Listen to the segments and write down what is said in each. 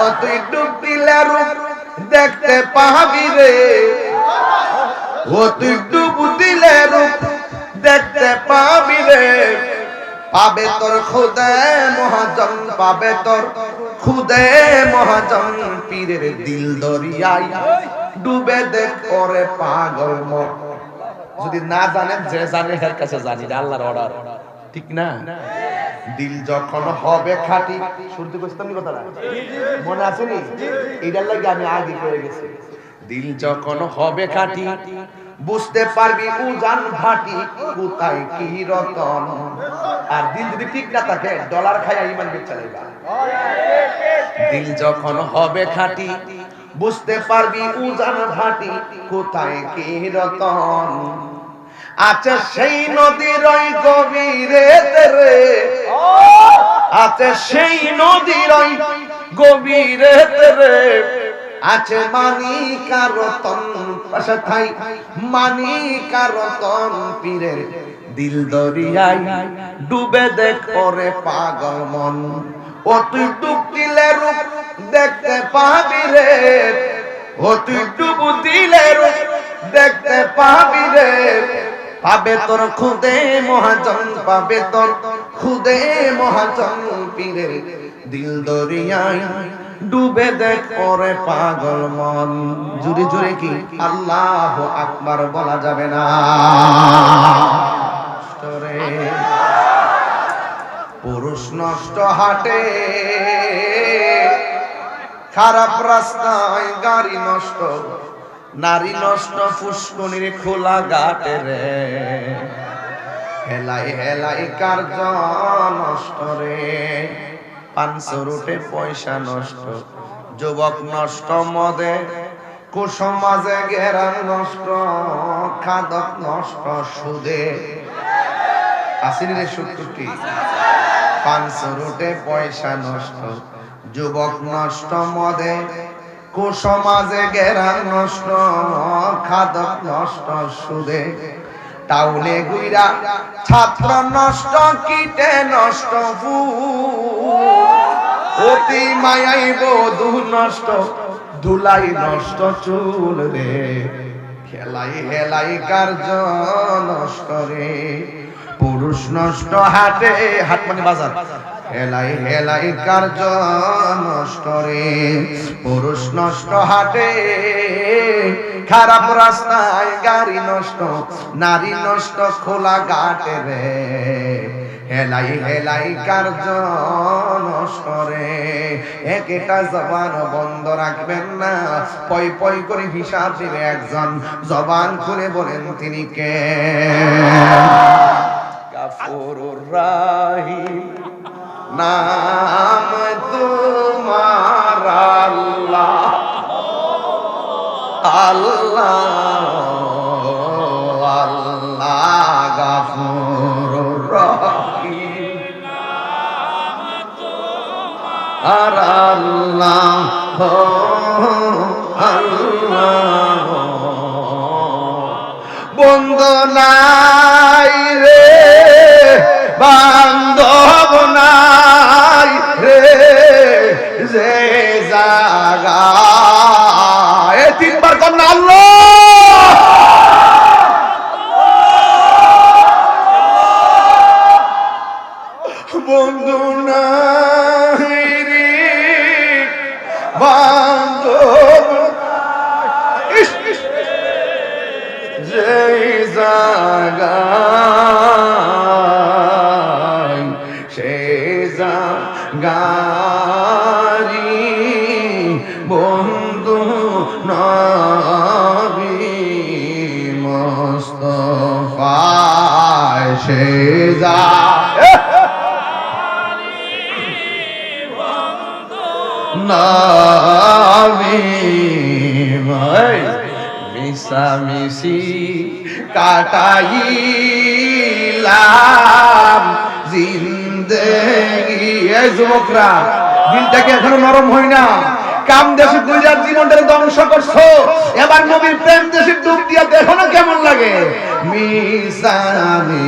ও তুই ডুব দিলে রূপ দেখতে পাবি রে। ও তুই ডুব দিলে রূপ দেখতে পাবি রে। পাবে তোর খুদে মহাজন, পাবে তোর খুদে মহাজন, পীরের দিল দরিয়ায় ডুবে দেখ করে পাগল মন যদি না জানেন, যে জানে, এর কাছে জানি আল্লাহর অর্ডার। ঠিক না? দিল যখন হবে খাঁটি। শুনতে বুঝতাম কথাটা। মনে আছে নি? এটার লাগে আমি আগে করে গেছি। দিল যখন হবে খাঁটি, বুঝতে পারবি উজান ভাটি কোথায় কি রতন। আর দিল যদি ঠিক না থাকে, ডলার খাইয়া ইমান বেচা লাইবা। দিল যখন হবে খাঁটি, বুঝতে পারবি উজান ভাটি কোথায় কি রতন। আছে সেই নদীর ওই গভীরে রে আছে সেই নদীর ওই গভীরে আছে পীরের দিল দরিয়ায় ডুবে দেখ ওরে পাগল মন। ও তুই রূপ দেখতে পাবি রে। ও তুই ডুব দিলে রূপ দেখতে পাবি রে। পাবে তোর খুদে মহাজন, পাবে তোর খুদে মহাজন পীরের দিল দরিয়ায়। ডুবে দেখ পরে পাগল মন। জুড়ে জুড়ে কি আল্লাহ আকবার বলা যাবে না? পুরুষ নষ্ট হাটে। খারাপ রাস্তায় গাড়ি নষ্ট। নারী নষ্ট ফুসকুনির খোলা ঘাটে রে। হেলাই হেলাই কার্য নষ্ট রে। পাঁচশো রুটে পয়সা নষ্ট, যুবক নষ্ট মদে, কুসমাজে গেরান নষ্ট, খাদক নষ্ট সুদে। আসিনি রে সত্তরটি পাঁচশো রুটে পয়সা নষ্ট, যুবক নষ্ট মদে কুসমাজে গেরান নষ্ট, খাদক নষ্ট সুদে। টাউনে গুইরা ছাত্র নষ্ট, কীটে নষ্ট অতি মায়াই বধু নষ্ট, ধুলাই নষ্ট চুল রে। খেলাই হেলাই কার্য নষ্ট রে। পুরুষ নষ্ট, হাটে, হাট মানে বাজার। হেলাই হেলাই কার্য নষ্ট রে। পুরুষ নষ্ট হাটে, খারাপ রাস্তায় গাড়ি নষ্ট, নারী নষ্ট খোলা ঘাটে রে। হেলাই হেলাই কার্য নষ্ট রে। একটা জবান বন্ধ রাখবেন না। পই পই করে হিসাব দিবে একজন। জবান খুলে বলেন, তিনি কে? গাফুরুর রাহিম। নাম তোমার আল্লাহ। আল্লাহ আল্লাহ গাফুরুর রহিম। আর আল্লাহ আল্লাহ। বন্দনাই রে বান্ধব নাই। জাগা এ তিনবার কন্যা আল্লাহ! বন্ধু নাই রে বান্ধব ইস, নামি মিশামিশি কাটাইলাম। জিন্দেগি এই এখনও নরম হয় না। কাম দেশে গুজরাট জীবনটাকে ধ্বংস করছ। এবার নবীর প্রেম দেশে ডুব দিয়া দেখো না কেমন লাগে। মিশানিষি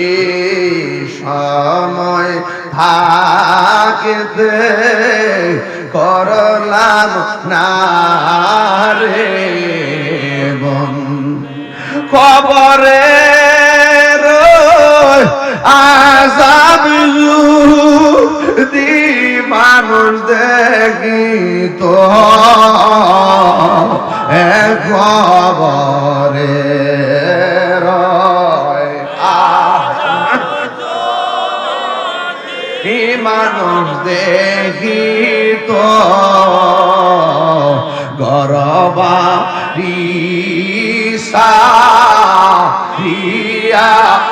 এ সময় থাকিতে করলাম না রে বন খবরে আজাব দি মানুষ দেখি তো। খবরে মানুষ দেখি তো। গরবা রিয়া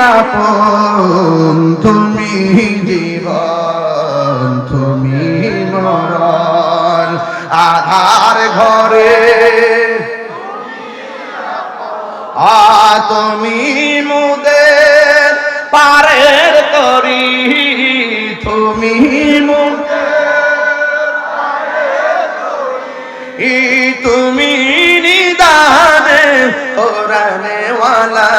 আপন তুমি জীবন তুমি মরণ। আধার ঘরে নিদানে কোরআনে ওয়ালা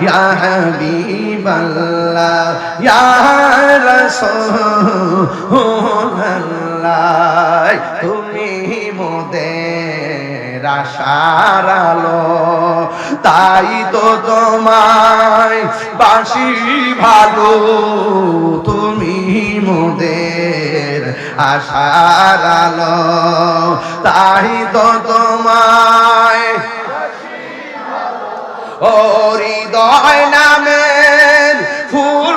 ইয়া হাবিবাল্লাহ ইয়া রাসূলুল্লাহ তুমি মোদের আশার তাই তো তোমায় বাসি ভালো। তুমি মোদের আশার আলো তাই তো তোমায় ও হৃদয় নামের ফুল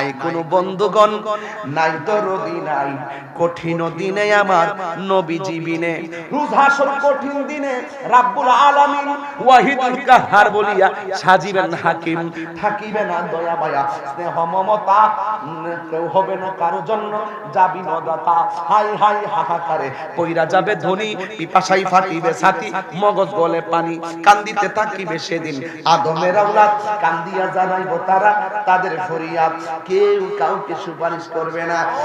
নাই কোনো বন্ধুগণ, নাই তো রবি নাই। কঠিন দিনে আমার নবী জীবিনে রুজহাসর কঠিন দিনে রাব্বুল আলামিন ওয়াহিদুল কাহার বলিয়া সাজিবেন হাকিম। থাকিবে না দয়া মায়া, স্নেহ মমতা কেউ হবে না কারও জন্য যাবি নদাতা হাই হাই, হাহাকারে পইরা যাবে ধনী পিপাসাই ফাটিবে ছাতি, মগজ গলে পানি। কান্দিতে থাকিবে সেদিন আদমের আওলাদ, কান্দিয়া জানাইবো তারা তাদের ফরিয়াদ। কেউ কাউকে সুপারিশ করবে না